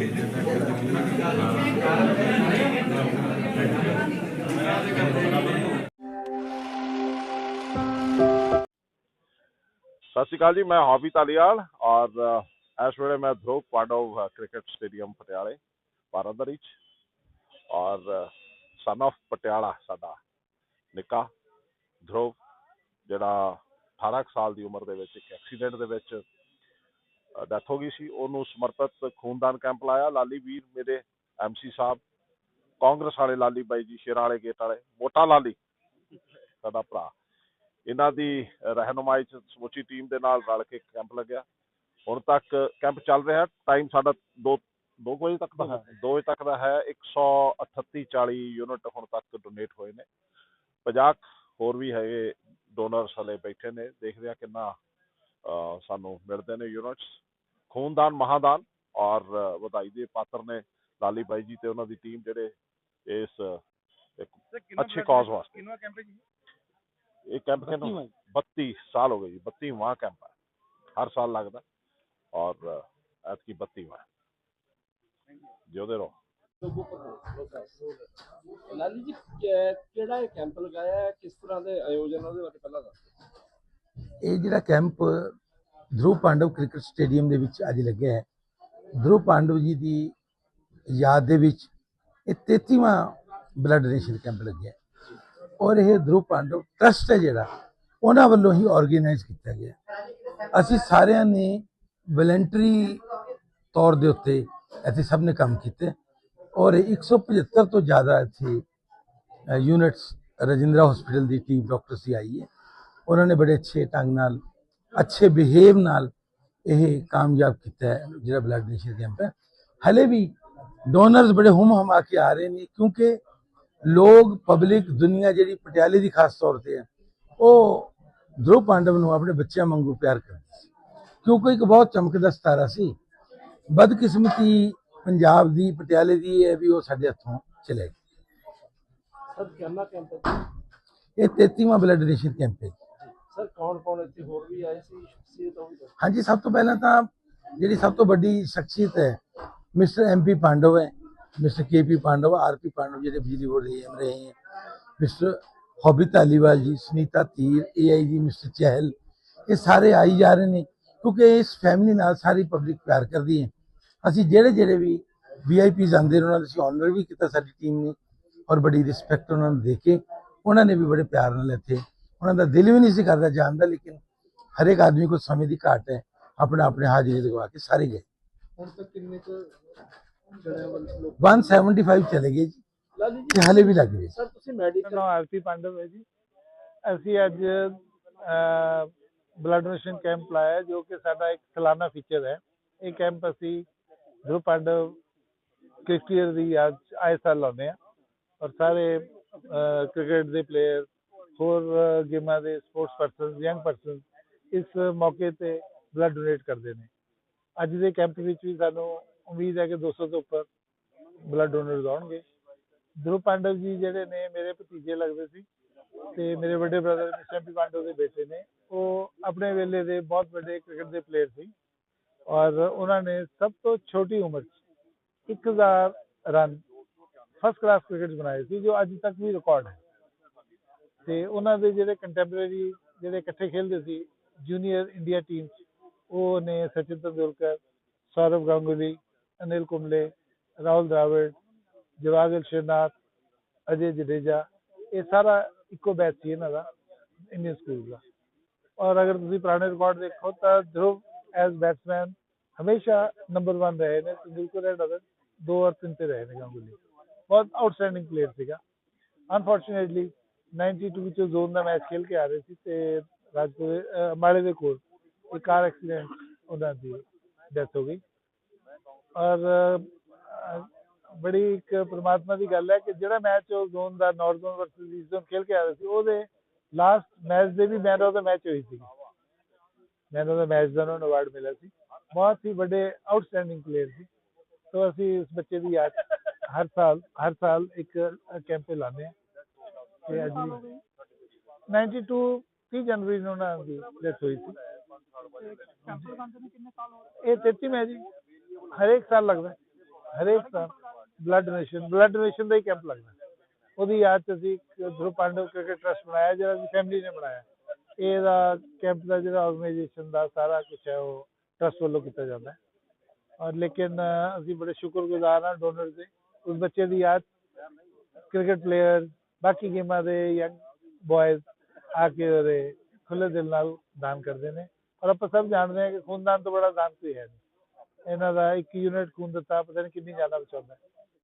ਸਤਿ ਸ਼੍ਰੀ ਅਕਾਲ ਜੀ, ਮੈਂ ਹਾਫਿਜ਼ ਅਲੀਆਲ ਔਰ ਇਸ ਵੇਲੇ ਮੈਂ ਧਰੁਵ ਪਾਂਡਵ ਕ੍ਰਿਕਟ ਸਟੇਡੀਅਮ ਪਟਿਆਲੇ, ਭਾਰਤ ਦੇ ਵਿੱਚ ਔਰ ਸਨ of ਪਟਿਆਲਾ ਸਾਡਾ ਨਿੱਕਾ ਧਰੁਵ, ਜਿਹੜਾ 18 ਕੁ ਸਾਲ ਦੀ ਉਮਰ ਦੇ ਵਿੱਚ ਇੱਕ ਐਕਸੀਡੈਂਟ ਦੇ ਵਿੱਚ ਡੈਥ ਹੋ ਗਈ ਸੀ ਉਹਨੂੰ ਸਮਰਪਿਤ ਖੂਨਦਾਨ ਕੈਂਪ ਲਾਇਆ। ਲਾਲੀ ਵੀਰ ਮੇਰੇ ਐਮਸੀ ਸਾਹਿਬ ਕਾਂਗਰਸ ਵਾਲੇ ਲਾਲੀ ਬਾਈ ਜੀ ਸ਼ੇਰਾਂ ਵਾਲੇ ਗੇਟ ਵਾਲੇ ਮੋਟਾ ਲਾਲੀ ਸਾਡਾ ਭਰਾ। ਇਹਨਾਂ ਦੀ ਰਹਿਨੁਮਾਈ ਚ ਸਮੁੱਚੀ ਟੀਮ ਦੇ ਨਾਲ ਰਲ ਕੇ ਕੈਂਪ ਲੱਗਿਆ। ਹੁਣ ਤੱਕ ਕੈਂਪ ਚੱਲ ਰਿਹਾ ਟਾਈਮ ਸਾਡਾ 2 2 ਵਜੇ ਤੱਕ ਦਾ ਹੈ। 2 ਵਜੇ ਤੱਕ ਦਾ ਹੈ 138 40 ਯੂਨਿਟ ਹੁਣ ਤੱਕ ਡੋਨੇਟ ਹੋਏ ਨੇ। 50 ਹੋਰ ਵੀ ਹੈਗੇ ਡੋਨਰਸ ਹਲੇ ਬੈਠੇ ਨੇ ਦੇਖਦੇ ਆ ਕਿੰਨਾ ਸਾਨੂੰ ਮਿਲਦੇ ਨੇ ਯੂਨਿਟਸ। ਖੂਨਦਾਨ ਮਹਾਦਾਨ ਔਰ ਵਧਾਈ ਦੇ ਪਾਤਰ ਨੇ ਲਾਲੀ ਬਾਈ ਜੀ ਤੇ ਉਹਨਾਂ ਦੀ ਟੀਮ ਜਿਹੜੇ ਇਸ ਇੱਕ ਅੱਛੇ ਕਾਜ਼ ਵਾਸਤੇ। ਕਿੰਨਾ ਕੈਂਪ ਹੈ ਜੀ? ਇਹ ਕੈਂਪ ਕਿੰਨਾ 32 ਸਾਲ ਹੋ ਗਏ ਜੀ 32ਵਾਂ ਕੈਂਪ ਹੈ। ਹਰ ਸਾਲ ਲੱਗਦਾ ਔਰ ਐਤਕੀ 32ਵਾਂ ਜਿਉਦੇ ਰਹੋ। ਲਾਲੀ ਜੀ ਕਿਹੜਾ ਕੈਂਪ ਲਗਾਇਆ ਹੈ? ਕਿਸ ਤਰ੍ਹਾਂ ਦੇ ਆਯੋਜਨ ਉਹਦੇ ਬਾਰੇ ਪਹਿਲਾਂ ਦੱਸੋ। ਇਹ ਜਿਹੜਾ camp Dhruv Pandav cricket stadium ਦੇ ਵਿੱਚ ਅੱਜ ਲੱਗਿਆ ਹੈ ਧਰੁਵ ਪਾਂਡਵ ਜੀ ਦੀ ਯਾਦ ਦੇ ਵਿੱਚ ਇਹ 33ਵਾਂ ਬਲੱਡ ਡੋਨੇਸ਼ਨ ਕੈਂਪ ਲੱਗਿਆ ਔਰ ਇਹ ਧਰੁਵ ਪਾਂਡਵ ਟਰਸਟ ਹੈ ਜਿਹੜਾ ਉਹਨਾਂ ਵੱਲੋਂ ਹੀ ਆਰਗੇਨਾਈਜ਼ ਕੀਤਾ ਗਿਆ ਅਸੀਂ ਸਾਰਿਆਂ ਨੇ ਵਲੰਟਰੀ ਤੌਰ ਦੇ ਉੱਤੇ ਇੱਥੇ ਸਭ ਨੇ ਕੰਮ ਕੀਤੇ ਔਰ 175 ਤੋਂ ਜ਼ਿਆਦਾ ਇੱਥੇ ਯੂਨਿਟਸ ਰਜਿੰਦਰਾ ਹਸਪੀਟਲ ਦੀ ਟੀਮ ਡਾਕਟਰ ਸੀ ਆਈ ਹੈ ਉਹਨਾਂ ਨੇ ਬੜੇ ਅੱਛੇ ਢੰਗ ਨਾਲ ਅੱਛੇ ਬਿਹੇਵ ਨਾਲ ਇਹ ਕਾਮਯਾਬ ਕੀਤਾ ਹੈ ਜਿਹੜਾ ਬਲੱਡ ਡੋਨੇਸ਼ਨ ਕੈਂਪ ਹੈ। ਹਲੇ ਵੀ ਡੋਨਰਸ ਬੜੇ ਹੁਮ ਹਮਾ ਕੇ ਆ ਰਹੇ ਨੇ ਕਿਉਂਕਿ ਲੋਕ ਪਬਲਿਕ ਦੁਨੀਆ ਜਿਹੜੀ ਪਟਿਆਲੇ ਦੀ ਖਾਸ ਤੌਰ ਤੇ ਹੈ ਉਹ ਧਰੁਵ ਪਾਂਡਵ ਨੂੰ ਆਪਣੇ ਬੱਚਿਆਂ ਵਾਂਗੂ ਪਿਆਰ ਕਰਦੀ ਸੀ। ਕਿਉਂਕਿ ਇੱਕ ਬਹੁਤ ਚਮਕਦਾ ਸਿਤਾਰਾ ਸੀ ਬਦਕਿਸਮਤੀ ਪੰਜਾਬ ਦੀ ਪਟਿਆਲੇ ਦੀ ਇਹ ਹੈ ਵੀ ਉਹ ਸਾਡੇ ਹੱਥੋਂ ਚਲੇ ਗਈ ਇਹ 33ਵਾਂ ਬਲੱਡ ਡੋਨੇਸ਼ਨ ਕੈਂਪ ਹੈ ਸਰ, ਕੌਣ ਹਾਂਜੀ, ਸਭ ਤੋਂ ਪਹਿਲਾਂ ਤਾਂ ਜਿਹੜੀ ਸਭ ਤੋਂ ਵੱਡੀ ਸ਼ਖਸੀਅਤ ਹੈ, ਮਿਸਟਰ ਐਮਪੀ ਪਾਂਡਵ ਹੈ। Mister KP Pandav RP Pandav ਜਿਹੜੇ ਬਿਜਲੀ ਬੋਰਡ ਦੇ ਐਮ ਹੈ। ਮਿਸਟਰ ਹੌਬਿਤ ਅਲੀਵਾਲ ਜੀ, ਸੁਨੀਤਾ ਤੀਰ ਏਆਈਜੀ ਮਿਸਟਰ ਚਹਿਲ, ਇਹ ਸਾਰੇ ਆਈ ਜਾ ਰਹੇ ਨੇ ਕਿਉਂਕਿ ਇਸ ਫੈਮਿਲੀ ਨਾਲ ਸਾਰੀ ਪਬਲਿਕ ਪਿਆਰ ਕਰਦੀ ਹੈ। ਅਸੀਂ ਜਿਹੜੇ ਜਿਹੜੇ ਵੀ ਵੀਆਈਪੀਜ਼ ਆਉਂਦੇ ਨੇ, ਉਹਨਾਂ ਦਾ ਅਸੀਂ ਆਨਰ ਵੀ ਕੀਤਾ ਸਾਡੀ ਟੀਮ ਨੇ ਔਰ ਬੜੀ ਰਿਸਪੈਕਟ ਉਹਨਾਂ ਨੂੰ ਦੇ ਕੇ ਉਹਨਾਂ ਨੇ ਵੀ ਬੜੇ ਪਿਆਰ ਨਾਲ ਇੱਥੇ ਉਹਨਾਂ ਦਾ ਦਿਲ ਵੀ ਨਹੀਂ ਸੀ ਕਰਦਾ ਜਾਣ ਦਾ ਲੇਕਿਨ ਹਰ ਇੱਕ ਆਦਮੀ ਕੋਲ ਸਮੇਂ ਦੀ ਘਾਟ ਹੈ। ਆਪਣਾ ਆਪਣੇ ਹਾਜ਼ਰੀ ਲਗਵਾ ਕੇ ਸਾਰੇ ਗਏ। ਹੁਣ ਤੱਕ ਕਿੰਨੇ ਕੁ ਜਣਿਆਂ ਵੱਲ ਲੋਕ 175 ਚਲੇ ਗਏ ਜੀ। ਲਾਲੀ ਜੀ ਤੇ ਹਲੇ ਵੀ ਲੱਗ ਰਹੇ। ਸਰ ਤੁਸੀਂ ਮੈਡੀਕਲ ਨਾਮ ਆਰਤੀ ਪਾਂਡਵ ਹੈ ਜੀ। ਅਸੀਂ ਅੱਜ ਬਲੱਡ ਡੋਨੇਸ਼ਨ ਕੈਂਪ ਲਾਇਆ ਜੋ ਕਿ ਸਾਡਾ ਇੱਕ ਸਾਲਾਨਾ ਫੀਚਰ ਹੈ। ਇਹ ਕੈਂਪ ਅਸੀਂ ਧਰੁਵ ਪਾਂਡਵ ਕ੍ਰਿਕਟਰ ਦੀ 'ਚ ਆਏ ਸਾਲ ਲਾਉਂਦੇ ਆ ਔਰ ਸਾਰੇ ਕ੍ਰਿਕਟ ਦੇ ਪਲੇਅਰ ਹੋਰ ਗੇਮਾਂ ਦੇ ਸਪੋਰਟਸ ਪਰਸਨ ਯੰਗ ਪਰਸਨ ਇਸ ਮੌਕੇ ਤੇ ਬਲੱਡ ਡੋਨੇਟ ਕਰਦੇ ਨੇ। ਅੱਜ ਦੇ ਕੈਂਪ ਵਿੱਚ ਵੀ ਸਾਨੂੰ ਉਮੀਦ ਹੈ ਕਿ 200 ਤੋਂ ਉੱਪਰ ਬਲੱਡ ਡੋਨਰਸ ਆਉਣਗੇ। ਧਰੁਵ ਪਾਂਡਵ ਜੀ ਜਿਹੜੇ ਨੇ, ਮੇਰੇ ਭਤੀਜੇ ਲੱਗਦੇ ਸੀ ਤੇ ਮੇਰੇ ਵੱਡੇ ਬ੍ਰਦਰ ਮਿਸਟਰ ਐਮਪੀ ਪਾਂਡਵ ਦੇ ਬੇਟੇ ਨੇ। ਉਹ ਆਪਣੇ ਵੇਲੇ ਦੇ ਬਹੁਤ ਵੱਡੇ ਕ੍ਰਿਕਟ ਦੇ ਪਲੇਅਰ ਸੀ ਔਰ ਉਹਨਾਂ ਨੇ ਸਭ ਤੋਂ ਛੋਟੀ ਉਮਰ 'ਚ 1000 ਰਨ ਫਸਟ ਕਲਾਸ ਕ੍ਰਿਕਟ ਬਣਾਏ ਸੀ, ਜੋ ਅੱਜ ਤੱਕ ਵੀ ਰਿਕਾਰਡ ਹੈ। ਤੇ ਉਹਨਾਂ ਦੇ ਜਿਹੜੇ ਕੰਟੈਂਪਰੇਰੀ ਜਿਹੜੇ ਇਕੱਠੇ ਖੇਲਦੇ ਸੀ ਜੂਨੀਅਰ ਇੰਡੀਆ ਟੀਮ ਉਹ ਨੇ ਸਚਿਨ ਤੰਦੁਲਕਰ, ਸੌਰਵ ਗਾਂਗੁਲੀ, ਅਨਿਲ ਕੁੰਬਲੇ, ਰਾਹੁਲ ਦਰਾਵਿਡ ਜਵਾਗਲ ਸ਼੍ਰੀਨਾਥ ਅਜੇ ਜਡੇਜਾ, ਇਹ ਸਾਰਾ ਇੱਕੋ ਬੈਚ ਸੀ ਇਹਨਾਂ ਦਾ ਇੰਡੀਅਨ ਸਕੂਲ ਦਾ। ਔਰ ਅਗਰ ਤੁਸੀਂ ਪੁਰਾਣੇ ਰਿਕਾਰਡ ਦੇਖੋ ਤਾਂ ਧਰੁਵ ਐਜ਼ ਬੈਟਸਮੈਨ ਹਮੇਸ਼ਾ ਨੰਬਰ 1 ਰਹੇ ਨੇ, ਤੰਦੁਲਕਰ ਐਂਡ ਅਦਰ ਦੋ ਔਰ ਤਿੰਨ ਤੇ ਰਹੇ ਨੇ ਗਾਂਗੁਲੀ। ਬਹੁਤ ਆਊਟਸਟੈਂਡਿੰਗ ਪਲੇਅਰ ਸੀਗਾ। ਅਨਫੋਰਚੂਨੇਟਲੀ 92 ਵਿੱਚ ਜ਼ੋਨ ਦਾ ਮੈਚ ਖੇਲ ਕੇ ਆ ਰਹੇ ਸੀ ਤੇ ਰਾਜਪੁਰ ਅਹ, ਦੇ ਕੋਲ ਇੱਕ ਕਾਰ ਐਕਸੀਡੈਂਟ ਉਹਨਾਂ ਦੀ ਡੈਥ ਹੋ ਗਈ। ਔਰ ਬੜੀ ਇੱਕ ਪ੍ਰਮਾਤਮਾ ਦੀ ਗੱਲ ਹੈ ਕਿ ਜਿਹੜਾ ਮੈਚ ਉਹ ਜ਼ੋਨ ਦਾ north zone versus east zone ਖੇਲ ਕੇ ਆ ਰਹੇ ਸੀ ਉਹਦੇ ਲਾਸਟ ਮੈਚ ਦੇ ਵੀ ਮੈਨ ਆਫ ਦਾ ਮੈਚ ਹੋਈ ਸੀ ਮੈਨ ਆਫ ਦਾ ਮੈਚ ਦਾ ਉਹਨਾਂ ਨੂੰ ਅਵਾਰਡ ਮਿਲਿਆ ਸੀ। ਬਹੁਤ ਹੀ ਵੱਡੇ ਆਊਟਸਟੈਂਡਿੰਗ ਪਲੇਅਰ ਸੀ। ਤੋਂ ਅਸੀਂ ਉਸ ਬੱਚੇ ਦੀ ਯਾਦ ਹਰ ਸਾਲ ਹਰ ਸਾਲ ਇੱਕ ਕੈਂਪ ਲਾਉਂਦੇ ਹਾਂ। ਤੇ ਅੱਜ ਵੀ 92 30 ਜਨਵਰੀ ਨੂੰ ਉਹਨਾਂ ਦੀ ਡੈਥ ਹੋਈ ਸੀ। ਇਹ 33 ਮੈਚ ਜੀ। ਹਰੇਕ ਸਾਲ ਲੱਗਦਾ। ਹਰੇਕ ਸਾਲ। ਬਲੱਡ ਡੋਨੇਸ਼ਨ ਬਲੱਡ ਡੋਨੇਸ਼ਨ ਦਾ ਹੀ ਕੈਂਪ ਲੱਗਦਾ। ਉਹਦੀ ਯਾਦ 'ਚ ਅਸੀਂ ਇੱਕ ਪਾਂਡਵ ਕ੍ਰਿਕਟ ਟਰਸਟ ਬਣਾਇਆ, ਜਿਹੜਾ ਅਸੀਂ ਫੈਮਿਲੀ ਨੇ ਬਣਾਇਆ। ਇਹਦਾ ਕੈਂਪ ਦਾ ਜਿਹੜਾ ਆਰਗੇਨਾਈਜੇਸ਼ਨ ਦਾ ਸਾਰਾ ਕੁਝ ਹੈ, ਉਹ ਟਰਸਟ ਵੱਲੋਂ ਕੀਤਾ ਜਾਂਦਾ ਹੈ। ਔਰ ਲੇਕਿਨ ਅਸੀਂ ਬੜੇ ਸ਼ੁਕਰਗੁਜ਼ਾਰ ਹਾਂ ਡੋਨਰ ਦੇ। ਉਸ ਬੱਚੇ ਦੀ ਯਾਦ ਕ੍ਰਿਕਟ ਪਲੇਅਰ ਬਾਕੀ ਗੇਮਾਂ ਦੇ ਯੰਗ ਬॉयਜ਼ ਆ ਕੇ ਉਹਦੇ ਖੁੱਲੇ ਦਿਲ ਨਾਲ ਦਾਨ ਕਰਦੇ ਨੇ। ਔਰ ਆਪਾਂ ਸਭ ਜਾਣਦੇ ਹਾਂ ਕਿ ਖੂਨਦਾਨ ਤੋਂ ਬੜਾ ਦਾਨ ਕੋਈ ਹੈ ਨਹੀਂ। ਇਹਨਾਂ ਦਾ ਇੱਕ ਯੂਨਿਟ ਖੂਨ ਦਿੱਤਾ ਪਤਾ ਨਹੀਂ ਕਿੰਨੀ ਜਾਨਾਂ ਬਚਾਉਂਦਾ ਹੈ।